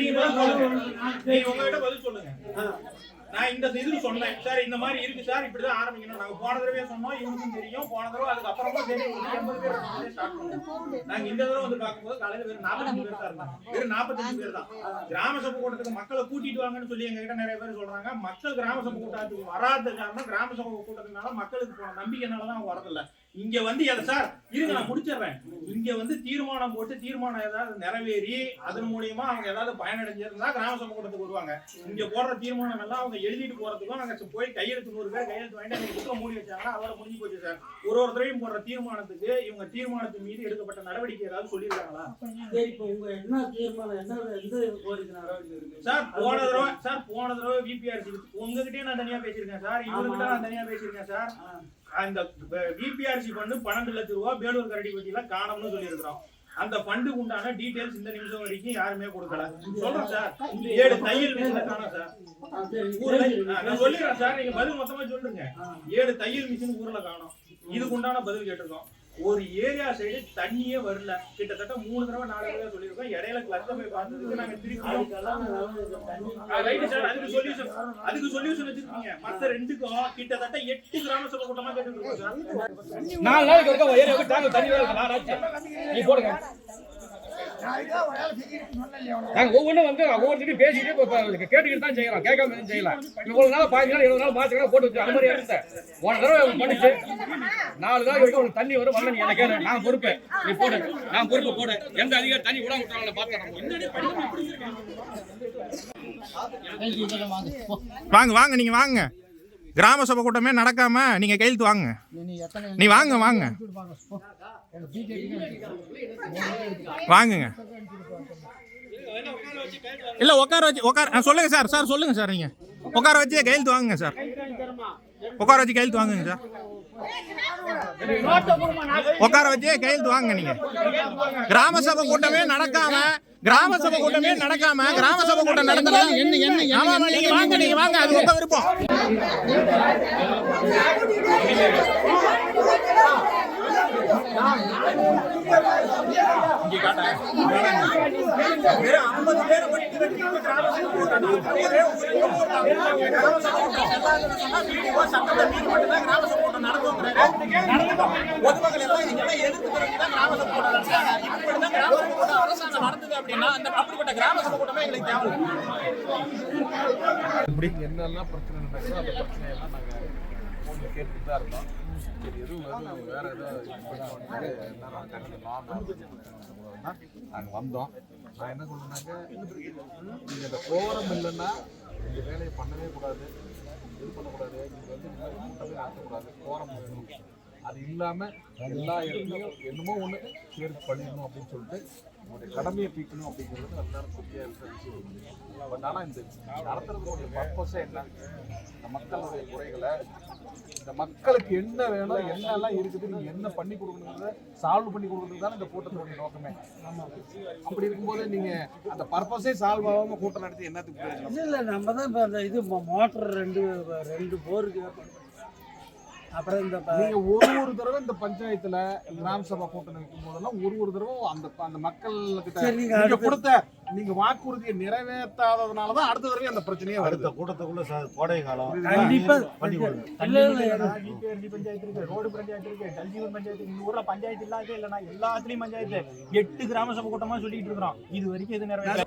நீங்க சொல்லுங்க. நீங்க உங்ககிட்ட பதில் சொல்லுங்க. நான் இந்த இதுல சொன்னேன். சார் இந்த மாதிரி இருக்கு சார். இப்படிதான் ஆரம்பிக்கணும். நாங்க போன தடவையே சொன்னோம். இவனுக்கும் தெரியும். போன தடவை அதுக்கு அப்புறமா சரி எண்பது பேர் நாங்க இந்த தடவை வந்து பார்க்கும்போது காலையில வெறும் நாற்பத்தஞ்சு பேர் தான் இருந்தாங்க. வெறும் நாற்பத்தஞ்சு பேர் தான். கிராம சபை கூட்டத்துக்கு மக்களை கூட்டிட்டு வாங்கன்னு சொல்லி எங்க கிட்ட நிறைய பேர் சொல்றாங்க. மக்கள் கிராம சபை கூட்டத்துக்கு வராத காரணம் கிராம சபை கூட்டத்தினால மக்களுக்கு போன நம்பிக்கைனால தான் அவங்க வரதில்ல. இங்க வந்து எதை சார்? இருங்க நான் முடிச்சிடுறேன். இங்க வந்து தீர்மானம் போட்டு தீர்மானம் ஏதாவது நிறைவேறி அதன் மூலியமா அவங்க ஏதாவது பயனடைஞ்சிருந்தா கிராம சபை கூட்டத்துக்கு வருவாங்க. இங்க போடுற தீர்மானம் எல்லாம் அவங்க எழுதிட்டு போறதுக்கும் நாங்க போய் கையெழுத்து நூறு பேர் கையெழுத்து வாங்கிட்டு அந்த புக்கை மூடி வச்சாங்கன்னா அதோட முடிஞ்சு போச்சு சார். ஒரு ஒருத்தரையும் போடுற தீர்மானத்துக்கு இவங்க தீர்மானத்தின் மீது எடுக்கப்பட்ட நடவடிக்கை ஏதாவது சொல்லியிருக்காங்களா? சரி இப்போ உங்க என்ன தீர்மானம் என்ன எந்த கோரிக்கை நடவடிக்கை இருக்கு? சார் போன தடவை சார் போன தடவை விபிஆர்சி உங்ககிட்டயே நான் தனியா பேசியிருக்கேன் சார். இவர்கிட்ட நான் தனியா பேசியிருக்கேன் சார். அந்த விபிஆர்சி ஃபண்டு பன்னெண்டு லட்சம் ரூபா வேலூர் கரடிப்பட்டியில காணும்னு சொல்லியிருக்கிறோம். அந்த ஃபண்டுக்கு உண்டான டீடைல்ஸ் இந்த நிமிஷம் வரைக்கும் யாருமே கொடுக்கல. சொல்றேன் சார். ஏழு தையல் மிஷினை காணோம் சார். நான் சொல்லிடுறேன் சார். நீங்க பதில் மொத்தமா சொல்லுங்க. ஏழு தையல் மிஷின் ஊர்ல காணோம். இதுக்கு உண்டான பதில் கேட்டிருக்கோம். ஒரு ஏரியா சைடு தண்ணியே வரல. கிட்டத்தட்ட மூணு தடவை நாலு தடவை சொல்லியிருக்கோம். இடையில கிளஸ்ல போய் பார்த்ததுக்கு நாங்க திருப்பி சார் அதுக்கு சொல்யூஷன் அதுக்கு சொல்யூஷன் வச்சிருக்கீங்க. மத்த ரெண்டுக்கும் கிட்டத்தட்ட எட்டு கிராம சபை கூட்டமா சார் நாலு நாளைக்கு ஒருக்கா ஏரியாவுக்கு டேங்க் தண்ணி நீ போடுங்க. நாங்க ஒவ்வொன்றும் வந்து ஒவ்வொருத்தையும் பேசிட்டு இப்போ இப்போ கேட்டுக்கிட்டு தான் செய்யறோம் கேட்காம எதுவும் செய்யலாம் இவ்வளவு நாள் பாஞ்சு நாள் இருபது நாள் மாசம் நாள் போட்டு வச்சு அது மாதிரி எடுத்தேன் போன தடவை அவன் பண்ணிச்சு. நாலு நாள் வரைக்கும் உனக்கு தண்ணி வரும். வரல நீ எனக்கு கேளு. நான் பொறுப்பு நீ போடு. நான் பொறுப்பு போடு. எந்த அதிகாரி தண்ணி விடாம விட்டாங்களோ பார்த்தேன் வாங்க வாங்க நீங்க வாங்க. கிராம சபை கூட்டமே நடக்காம நீங்க கையெழுத்து வாங்க. நீ வாங்க வாங்க. வாங்குங்க. இல்ல உட்கார வச்சு உட்கார ஆ, சொல்லுங்க சார் சார் சொல்லுங்க சார் நீங்க. உட்கார வச்சு கையெழுத்து வாங்குங்க சார். உட்கார வச்சு கையெழுத்து வாங்குங்க சார். உட்கார வச்சு கையெழுத்து வாங்க நீங்க. கிராம சபை கூட்டமே நடக்காம கிராம சபை கூட்டமே நடக்காம கிராம சபை கூட்டம் நடத்தல ஆமா ஆமா, நீங்க வாங்க நீங்க வாங்க அது உங்க விருப்பம். சட்டத்தை மீறி மட்டும்தான் கிராம சபை கூட்டம் நடத்துவோங்கிறாரு. பொதுமக்கள் எல்லாம் இதெல்லாம் எதிர்த்து தெரிவித்துதான் கிராம சபை கூட்டம் நடத்துறாங்க. இப்படிதான் கிராம சபை கூட்டம் அரசாங்கம் நடத்துது அப்படின்னா அந்த அப்படிப்பட்ட கிராம சபை கூட்டமே எங்களுக்கு தேவை என்னெல்லாம் பிரச்சனை நடக்குதோ அந்த பிரச்சனையெல்லாம் நாங்கள் கேட்டுட்டு தான் இருந்தோம். சரி எதுவும் வேற ஏதாவது நாங்கள் வந்தோம். நான் என்ன சொல்லுனாக்க நீங்கள் இந்த கோரம் இல்லைன்னா இந்த வேலையை பண்ணவே கூடாது இது பண்ணக்கூடாது நீங்கள் வந்து இந்த கூட்டமே நடத்தக்கூடாது கோரம் வேணும். அது இல்லாமல் எல்லா இடத்துலையும் என்னமோ ஒன்று சேர்த்து பண்ணிடணும் அப்படின்னு சொல்லிட்டு உங்களுடைய கடமையை தீக்கணும் அப்படிங்கிறது எல்லாரும் புத்தியாக இருந்துச்சு பட் ஆனால் இந்த நடத்துறதுடைய பர்பஸே என்ன? இந்த மக்களுடைய குறைகளை இந்த மக்களுக்கு என்ன வேணும் என்னெல்லாம் இருக்குது நீங்க என்ன பண்ணி கொடுக்கணுங்கிறத சால்வ் பண்ணி கொடுக்கறது தான் இந்த கூட்டத்தினுடைய நோக்கமே. அப்படி இருக்கும்போது நீங்க அந்த பர்பஸே சால்வ் ஆகாம கூட்டம் நடத்தி என்னத்துக்கு இல்லை நம்ம தான் இப்போ அந்த இது மோட்டர் ரெண்டு ரெண்டு போருக்கு அப்புறம் இந்த நீங்க ஒரு ஒரு தடவை இந்த பஞ்சாயத்துல கிராம சபா கூட்டம் வைக்கும் போதெல்லாம் ஒரு ஒரு தடவை அந்த அந்த மக்கள் கிட்ட நீங்க கொடுத்த நீங்க வாக்குறுதியை நிறைவேற்றாததுனால தான் அடுத்த தடவை அந்த பிரச்சனையே வருது. அடுத்த கூட்டத்துக்குள்ள கோடை காலம் கண்டிப்பா. இல்ல இல்ல பஞ்சாயத்து இருக்கு. ரோடு பஞ்சாயத்து இருக்கு. ஜல்ஜீவன் பஞ்சாயத்து இந்த ஊர்ல பஞ்சாயத்து இல்லாதே இல்லைன்னா எல்லாத்துலயும் பஞ்சாயத்து. எட்டு கிராம சபை கூட்டமா சொல்லிட்டு இருக்கிறோம். இது வரைக்கும் இது நிறைவேற்ற